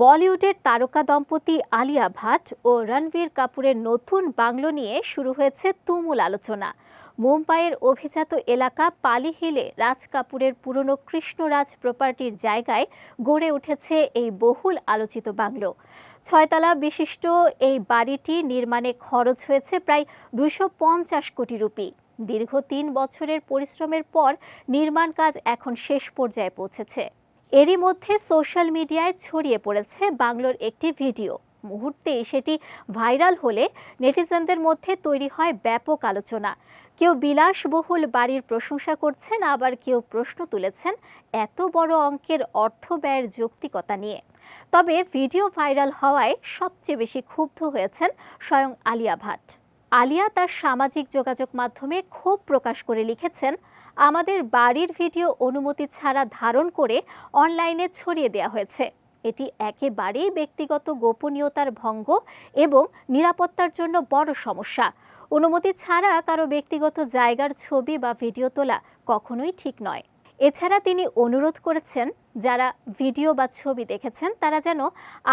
বলিউডের তারকা দম্পতি আলিয়া ভাট ও রণবীর কাপুরের নতুন বাংলো নিয়ে শুরু হয়েছে তুমুল আলোচনা। মুম্বাইয়ের অভিজাত এলাকা পালি হিলে রাজ কাপুরের পুরনো কৃষ্ণরাজ প্রপার্টির জায়গায় গড়ে উঠেছে এই বহুল আলোচিত বাংলো। ছয়তলা বিশিষ্ট এই বাড়িটি নির্মাণে খরচ হয়েছে প্রায় দুশো কোটি রুপি। দীর্ঘ তিন বছরের পরিশ্রমের পর নির্মাণ কাজ এখন শেষ পর্যায়ে পৌঁছেছে। এরই মধ্যে সোশ্যাল মিডিয়ায় ছড়িয়ে পড়েছে বাংলোর একটি ভিডিও। মুহূর্তেই সেটি ভাইরাল হলে নেটিজেনদের মধ্যে তৈরি হয় ব্যাপক আলোচনা। কেউ বিলাসবহুল বাড়ির প্রশংসা করছেন, আবার কেউ প্রশ্ন তুলেছেন এত বড় অঙ্কের অর্থ ব্যয়ের যৌক্তিকতা নিয়ে। তবে ভিডিও ভাইরাল হওয়ায় সবচেয়ে বেশি ক্ষুব্ধ হয়েছেন স্বয়ং আলিয়া ভাট। আলিয়া তার সামাজিক যোগাযোগ মাধ্যমে ক্ষোভ প্রকাশ করে লিখেছেন, আমাদের বাড়ির ভিডিও অনুমতি ছাড়া ধারণ করে অনলাইনে ছড়িয়ে দেওয়া হয়েছে। এটি একেবারেই ব্যক্তিগত গোপনীয়তার ভঙ্গ এবং নিরাপত্তার জন্য বড় সমস্যা। অনুমতি ছাড়া কারও ব্যক্তিগত জায়গার ছবি বা ভিডিও তোলা কখনোই ঠিক নয়। এছাড়া তিনি অনুরোধ করেছেন, যারা ভিডিও বা ছবি দেখেছেন, তারা যেন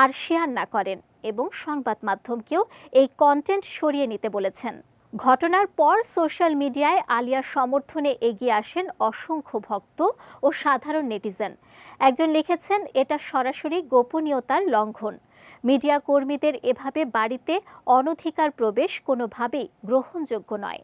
আর শেয়ার না করেন এবং সংবাদ মাধ্যমকেও এই কন্টেন্ট সরিয়ে নিতে বলেছেন। ঘটনার পর সোশ্যাল মিডিয়ায় আলিয়ার সমর্থনে এগিয়ে আসেন অসংখ্য ভক্ত ও সাধারণ নেটিজেন একজন লিখেছেন, এটা সরাসরি গোপনীয়তার লঙ্ঘন। মিডিয়া কর্মীদের এভাবে বাড়িতে অনধিকার প্রবেশ কোনোভাবেই গ্রহণযোগ্য নয়।